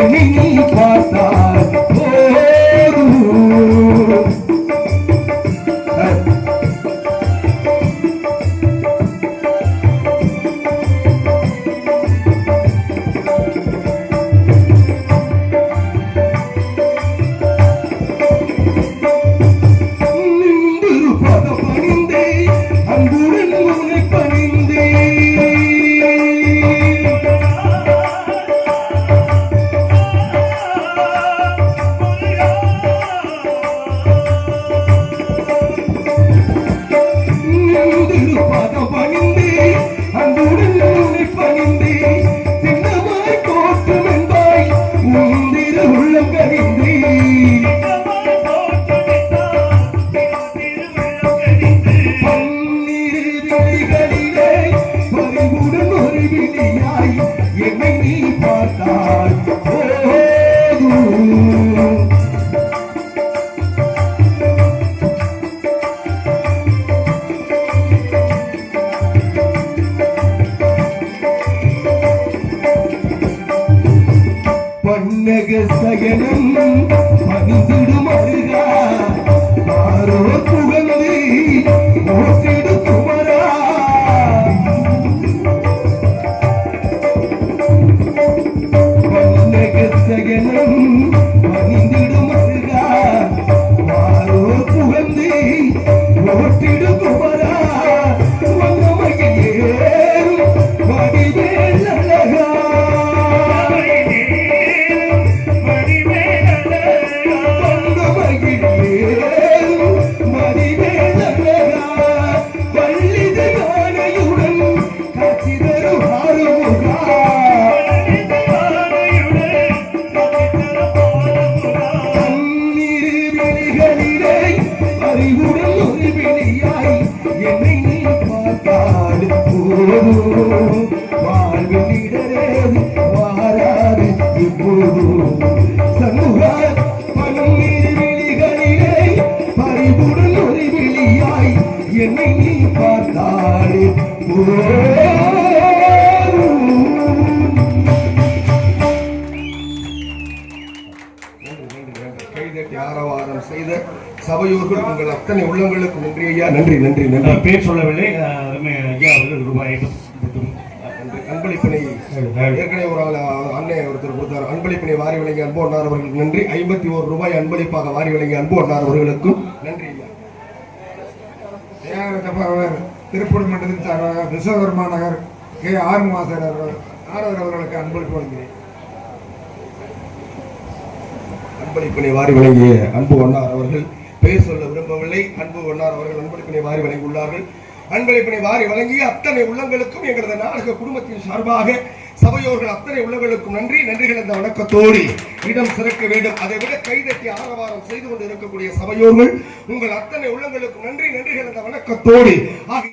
என்னை பறிவுடன் ஒரு என்னை நீ பன்னக சகனம் பணிந்திடும் அருகா ஆரோ புகழ்ந்து மாறாது இப்போதும் பணம் பறிவுடன் ஒரு என்னை நீ பார்த்தாலே ஆரவாரம் செய்த சபையோர்கள் உங்கள் அத்தனை உள்ளங்களுக்கு நன்றி ஐயா நன்றி நன்றி நன்றி பேர் சொல்லவில்லை ஐயா அவர்கள் ரூபாய் ஐம்பத்தி அன்பளிப்பினை ஏற்கனவே ஒரு அண்ணன் ஒருத்தர் கொடுத்தார். அன்பளிப்பினை வாரி வழங்கிய அன்பு அண்ணார் அவர்களுக்கு நன்றி. ஐம்பத்தி ஒரு ரூபாய் அன்பளிப்பாக வாரி வழங்கிய அன்பு அண்ணார் அவர்களுக்கும் நன்றி. திருப்பூர் மண்டலத்தின் சார்பாக விஸ்வகர்மா நகர் கே. ஆறுமாசர் அவர்கள் ஆரவர் அவர்களுக்கு அன்பளிப்பு வழங்கினேன். அன்பளிப்பினை வாரி வழங்கிய அன்பு அண்ணார் அவர்கள் பெயர் சொல்ல விரும்பவில்லை. அன்பு அண்ணார் அவர்கள் அன்பளிப்பினை வாரி வழங்கியுள்ளார்கள். அன்பளிப்பினை வாரி வழங்கிய அத்தனை உள்ளங்களுக்கும் எங்களது நாடக குடும்பத்தின் சார்பாக சபையோர்கள் அத்தனை உள்ளங்களுக்கும் நன்றி நன்றிகள் அந்த வணக்கத்தோடு இடம் சிறக்க வேண்டும். அதை விட கைதட்டி ஆரவாரம் செய்து கொண்டு இருக்கக்கூடிய சபையோர்கள் உங்கள் அத்தனை உள்ளங்களுக்கும் நன்றி நன்றிகள் அந்த வணக்கத்தோடு ஆகிய